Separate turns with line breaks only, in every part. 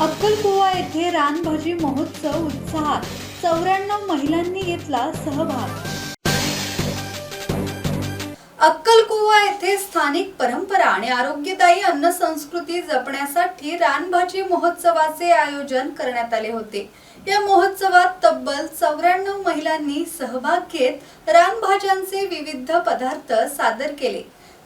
मध्ये रानभाजी महोत्सव उत्साहात चौऱ्याण्णव महिलांनी घेतला सहभाग. अक्कलकुवा येथे स्थानिक परंपरा आणि आरोग्यदायी अन्न संस्कृती जपण्यासाठी रानभाजी महोत्सवाचे आयोजन करण्यात आले होते. या महोत्सवात तब्बल चौऱ्याण्णव महिलांनी सहभाग घेत रानभाज्यांचे विविध पदार्थ सादर केले.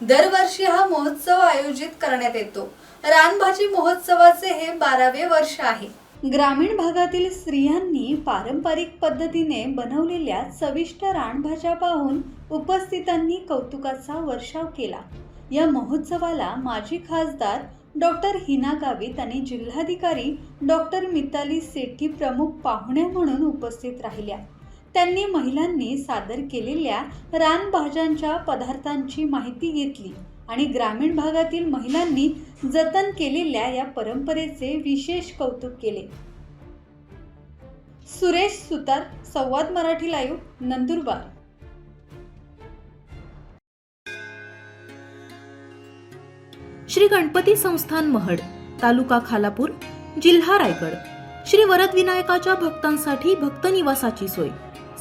दरवर्षी हा महोत्सव आयोजित करण्यात येतो. रानभाजी महोत्सवाचे हे बारावे वर्ष आहे. ग्रामीण भागातील स्त्रियांनी पारंपरिक पद्धतीने बनवलेल्या चविष्ट रानभाज्या पाहून उपस्थितांनी कौतुकाचा वर्षाव केला. या महोत्सवाला माजी खासदार डॉक्टर हिना गावित आणि जिल्हाधिकारी डॉक्टर मिताली सेठी प्रमुख पाहुण्या म्हणून उपस्थित राहिल्या. त्यांनी महिलांनी सादर केलेल्या रानभाज्यांच्या पदार्थांची माहिती घेतली आणि ग्रामीण भागातील महिलांनी जतन केलेल्या या परंपरेचे विशेष कौतुक केले. सुरेश सुतार संवाद मराठी लाईव्ह नंदुरबार.
श्री गणपती संस्थान महड तालुका खालापूर जिल्हा रायगड. श्री वरदविनायकाच्या भक्तांसाठी भक्त निवासाची सोय.